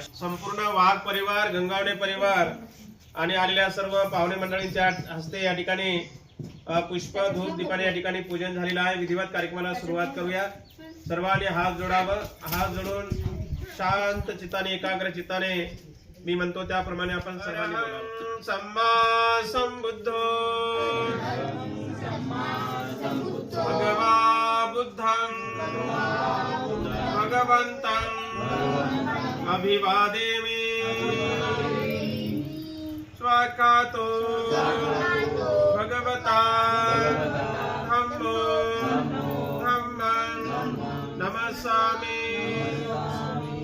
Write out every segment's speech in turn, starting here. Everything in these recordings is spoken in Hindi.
संपूर्ण वाघ परिवार गंगावणे परिवार आणि आलेल्या सर्व पाहुणे मंडळींच्या हस्ते या ठिकाणी पुष्प धूप दीपाने या ठिकाणी पूजन झालेलं आहे. विधिवत कार्यक्रमाला सुरुवात करूया. सर्वांनी हात जोडावं. हात जोडून शांत चित्ताने एकाग्र चित्ताने मी म्हणतो त्याप्रमाणे आपण सर्वांनी बोलावं. सम्मा संबुद्धो भगवा बुद्धं। भगवन्तं अभिवादेमि स्वाकातो भगवता। धम्मो। धम्मं। नमस्सामि।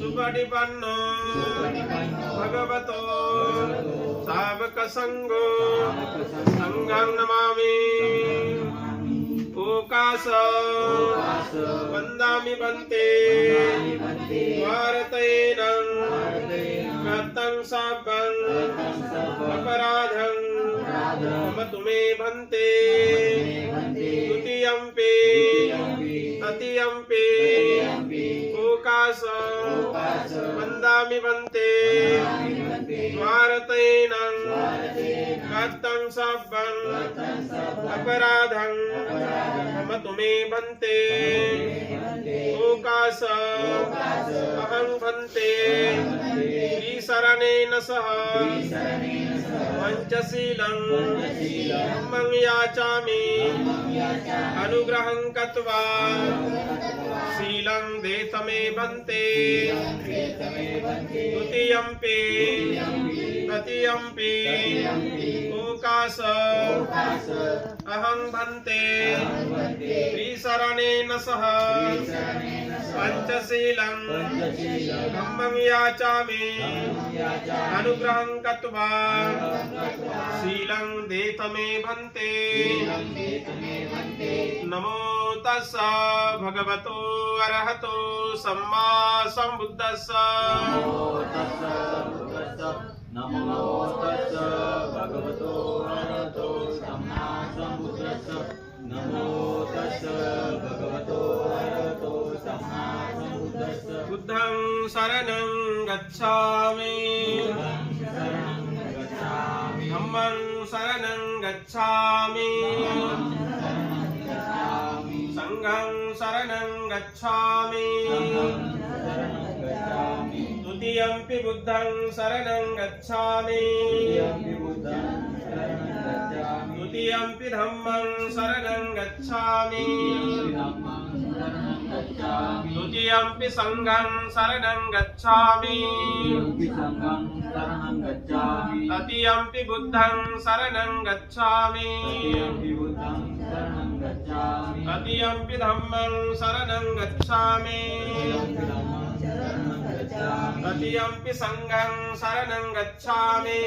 सुपटिपन्नो भगवतो। सावकसङ्गो। सङ्गं नमामि। ओकास वन्दामि बन्ते भारतेन। कृतं सापं अपराधं। मम तुमे भन्ते। द्वितीयम्पि तृतीयम्पि ओकास वन्दामि बन्ते भारतेन। कृतं सापं अपराधं। तुमे भन्ते ओकास अहं भन्ते श्रीशरणेन सह। पञ्चशीलं मम याचामि। अनुग्रहं कत्वा। शीलं देतमे भन्ते द्वितीयम्पि तृतीयम्पि ओकास अहं भन्ते। त्रिशरणेन सह। पञ्चशीलं धम्मं याचामि। अनुग्रहं कत्वा शीलं देतमे भन्ते। नमो तस्स। भगवतो अरहतो सम्मा सम्बुद्धस्स नमो तस्स भगवतो अरहतो सम्मा सम्बुद्धस्स नमो तस्स भगवतो अरहतो सम्मा सम्बुद्धस्स बुद्धं शरणं गच्छामि। धम्मं शरणं गच्छामि। सङ्घं शरणं गच्छामि। गच्छामि बुद्धं शरणं गच्छामि। यम्पि बुद्धं शरणं गच्छामि। द्वितीयम्पि धम्मं शरणं गच्छामि। द्वितीयम्पि सङ्घं शरणं गच्छामि। तृतीयम्पि बुद्धं शरणं गच्छामि। तृतीयम्पि धम्मं शरणं गच्छामि। ప్రతియంపి సంఘం శరణం గచ్చామి.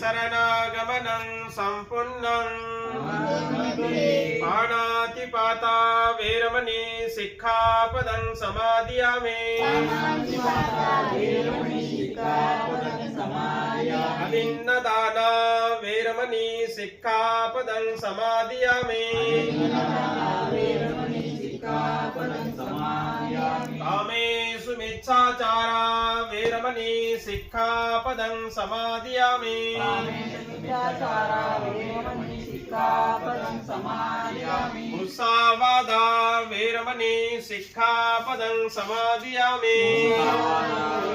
శరణాగమనం సంపూర్ణం. పాణాతిపాత వీరమణి శిక్షాపదం సమాధియామి. అభిన్నదాన వీరమణి శిక్షాపదం సమాధియామి. अदिन्नदाना वेरमणि सिक्खापदं समादियामि मुसावादा वेरमणि सिक्खापदं समादियामि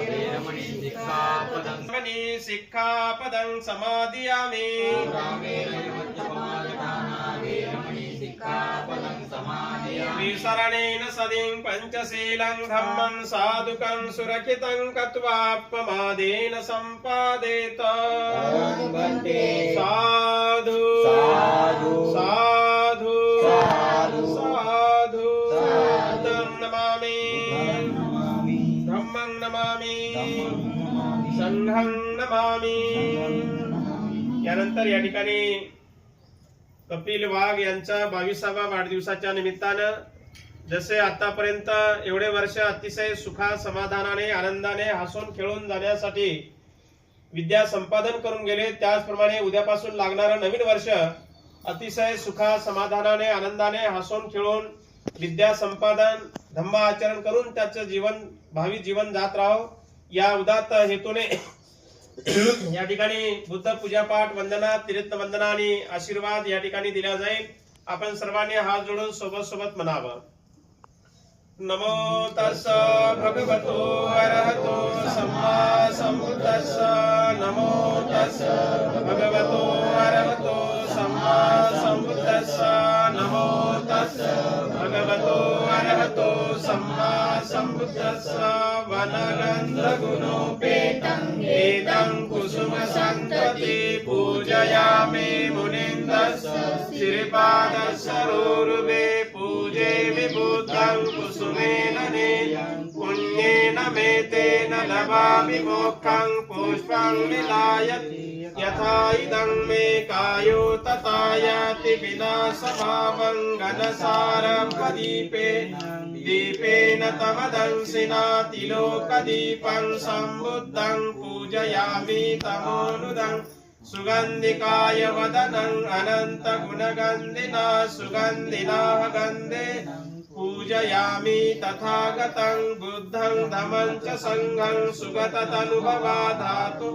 वेरमणि सिक्खापदं समादियामि त्रिशरणेन सदिं पञ्चशीलं धम्मं साधुकं सुरक्षितं कत्वापमादेन सम्पादेत साधु। साधु। साधु। साधु। साधु। साधु। बुद्धं नमामि। धम्मं नमामि। नमामि। संघं नमामि। यानंतर या ठिकाणी कपिल वाघ यांच्या बावीसाव्या वाढदिवसाच्या निमित्तानं जसे आतापर्यंत एवढे वर्ष अतिशय सुखा समाधानाने आनंदाने हसून खेळून जाण्यासाठी विद्या संपादन करून गेले. त्याचप्रमाणे उद्यापासून लागणारं नवीन वर्ष अतिशय सुखा समाधानाने आनंदाने हसून खेळून विद्या संपादन धम्म आचरण करून त्याचं जीवन भावी जीवन जात राहो. या उदात्त हेतूने या ठिकाणी बुद्ध पूजापाठ वंदना तीर्थ वंदना आणि आशीर्वाद या ठिकाणी दिला जाईल. आपण सर्वांनी हात जोडून सोबत सोबत म्हणावं. नमो तस् भगवतो अरहतो सम्मा नमो तस् भगवतो अरहतो सम्मा नमो तस् भगवतो अरहतो सम्मा सम्बुद्धस्स एतं कुसुमसन्तति पूजयामि मुनीन्दस्य श्रीपादसरोरुवे पूजे विबुद्धं कुसुमेन नेयं पुण्येन मे तेन लभामि मोक्षं पुष्पं विलायति यथा इदं मे कायो तथा याति विनाशभावं घनसारप्रदीपे दीपेन तव दंसिना तिलोकदीपं सम्बुद्धं पूजयामि तमोनुदं। सुगन्धिकाय वदनम् अनन्तगुणगन्धिना सुगन्धिना गन्धे पूजयामि तथागतं बुद्धं धमं च सङ्घं सुगततनुभवा धातु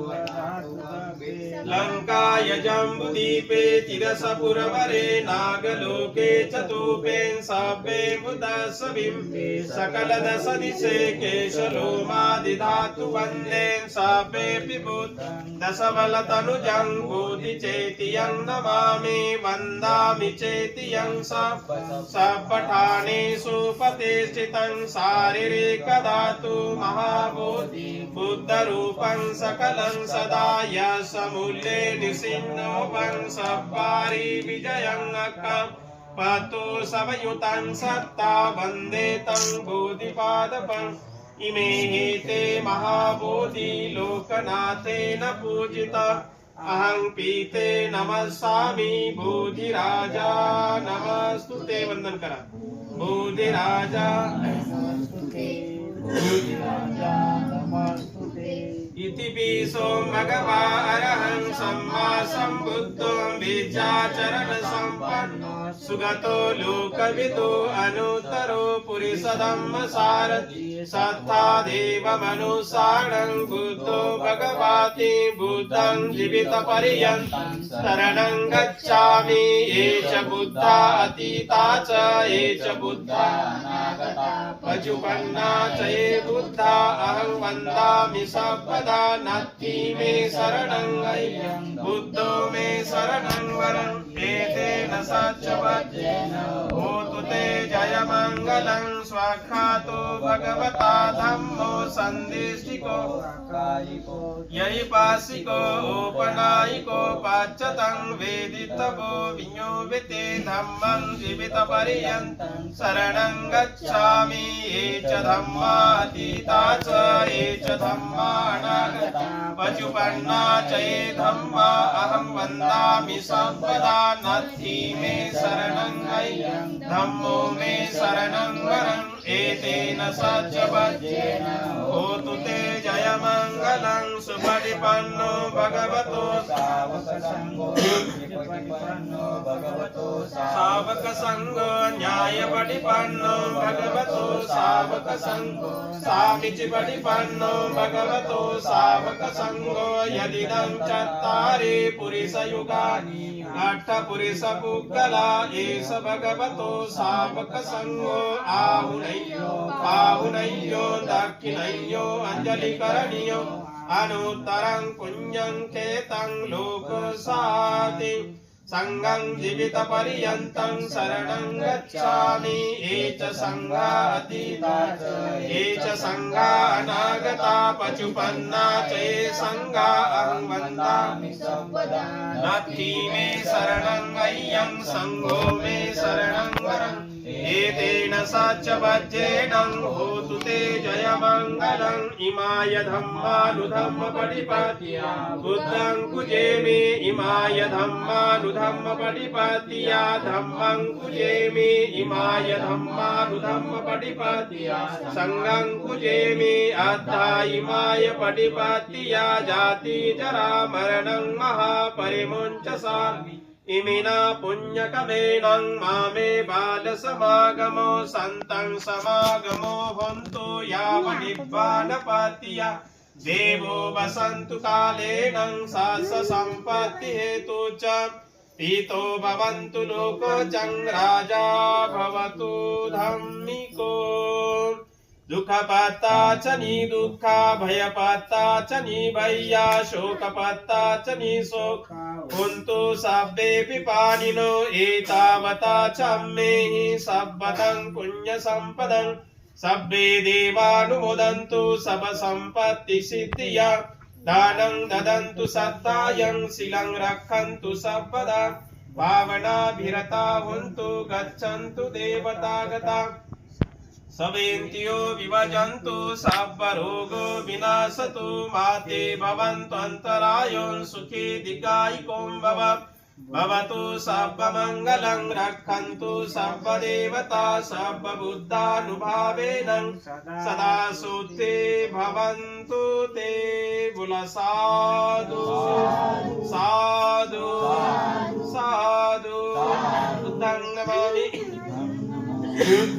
लङ्काय जम्बुदीपे तिरसपुरवरे नागलोके चतुपेन् सभ्ये बुधस्विम्बे सकलदश दिशे केशलोमादिधातु वन्देन् सभ्येऽपि बुद्धं दशबलतनुजं बोधि चेति यं नमामि, वन्दामि चेति यं सपठानेषु प्रतिष्ठितं शारीरिकधातु महाबोधि बुद्धरूपं सकलं सदा यशमूल्ये निसिन्नो वंशपारि विजयं अकम् पातो सवयुतं सत्ता वंदे तं बोधिपादपम्। इमे ते महाबोधि लोकनाथेन पूजिता। अहं पीते नमस्सामि बोधिराजा। नमस्तु ते वंदन करा। बोधिराजा। इति पिसो भगवा अरहं सम्मा सम्बुद्धो विद्याचरण सम्पन्नो सुगतो लोकविदो अनुत्तरो पुरिसधम्म सारथि सत्ता देवमनुसारणं बुद्धो भगवाति बुद्धं जीवितपर्यन्तं शरणं गच्छामि ये च बुद्धा अतीता च ये च बुद्धा पचुपन्ना च ये बुद्धा अहं वन्दामि सर्वदा நத்தி மே சரணங் ஐயம் புத்தோ மே சரணங் வரம் ஏதேன சாட்சவாஜ்யேன जयमङ्गलं स्वाख्यातो भगवता धम्मो सन्दिष्टिको यैपासिको औपनायिको पाच्यतं वेदितवो विनियोगिते धम्मं जीवितपर्यन्तं शरणं गच्छामि ये च धम्मातीता च ये च धम्मानागता। पचुपन्ना च ये धम्मा अहं वन्दामि सर्वदा नत्थि मे शरणं धम्मो मे शरणं वरम् एतेन सज्जवज्जेन होतु ते जयमङ्गलं सुपरिपन्नो भगवतो सावक संघो न्यायपटिपन्नो भगवतो सावक संघो सामिचि पटिपन्नो भगवतो सावक संघो यदिदं चत्तारि पुरुषयुगानि अट्ठपुरुषपुग्गला एष भगवतो सावक संघो आहुनय्यो आहुनय्यो दक्षिणय्यो अञ्जलिकरणीयो अनुत्तरं कुञ्जं केतं लोकसाति। सङ्गं जीवितपर्यन्तं शरणं गच्छामि। ये च सङ्गा अतीता च। ये च सङ्गा अनागता पचुपन्ना च। ये सङ्गा अहं वन्दामि नत्थि मे शरणं अय्यं सङ्गो मे शरणं वरम्। एतेन साच वज्रेण होतु ते जयमङ्गलम् इमाय धम्मानुधम्म पटिपत्या बुद्धं कुजेमि, इमाय धम्मानुधम्म पटिपत्या धम्मं कुजेमि, इमाय धम्मानुधम्म पटिपत्या सङ्गं कुजेमि अद्धा इमाय पटिपत्या। जाति जरा मरणं महापरिमुञ्च सा इमिना पुण्यकमेनं मामे बालसमागमो, सन्तं समागमो हन्तु यावनिर्वाणपत्या देवो वसन्तु कालेन सास सम्पत्तिहेतु च पीतो भवन्तु लोकचङ्ग्राजा भवतु धम्मिको। ದುಃಖ ಪಾತ್ತಾ ಚ ನೀ ದುಃಖ ಭಯ ಪಾತ್ತಾ ಚ ನೀ ಭಯ ಶೋಕ ಪಾತ್ತಾ ಚ ನೀ ಶೋಕ ಕುಂತು ಸಬ್ಬೇಪಿ ಪಾನಿನೋ ಏತಾವತ ಚ ಅಮ್ಮೇಹಿ ಸಬ್ಬತಂ ಪುಣ್ಯ ಸಂಪದಂ ಸಬ್ಬೆ ದೇವಾನುಮೋದಂತು ಸಬ ಸಂಪತ್ತಿ ಸಿದ್ಧಿಯ ದಾನಂ ದದಂತು ಸತ್ತಾಯಂ ಶಿಲಂ ರಕ್ಷಂತು ಸರ್ವದಾ ಭಾವನಾಭಿರತಾ ಹೊಂತು ಗಚ್ಚಂತು ದೇವತಾಗತಾ सवेन्त्यो विभजन्तु सर्वरोगो विनाशतु माते भवन्तु सुखी दीर्घायिकों भव। भवतु सर्वमङ्गलं रक्षन्तु सर्वदेवता सर्वबुद्धानुभावेन सदा सुते भवन्तु ते बुलसाधु साधु। साधु। बुद्धं नमामि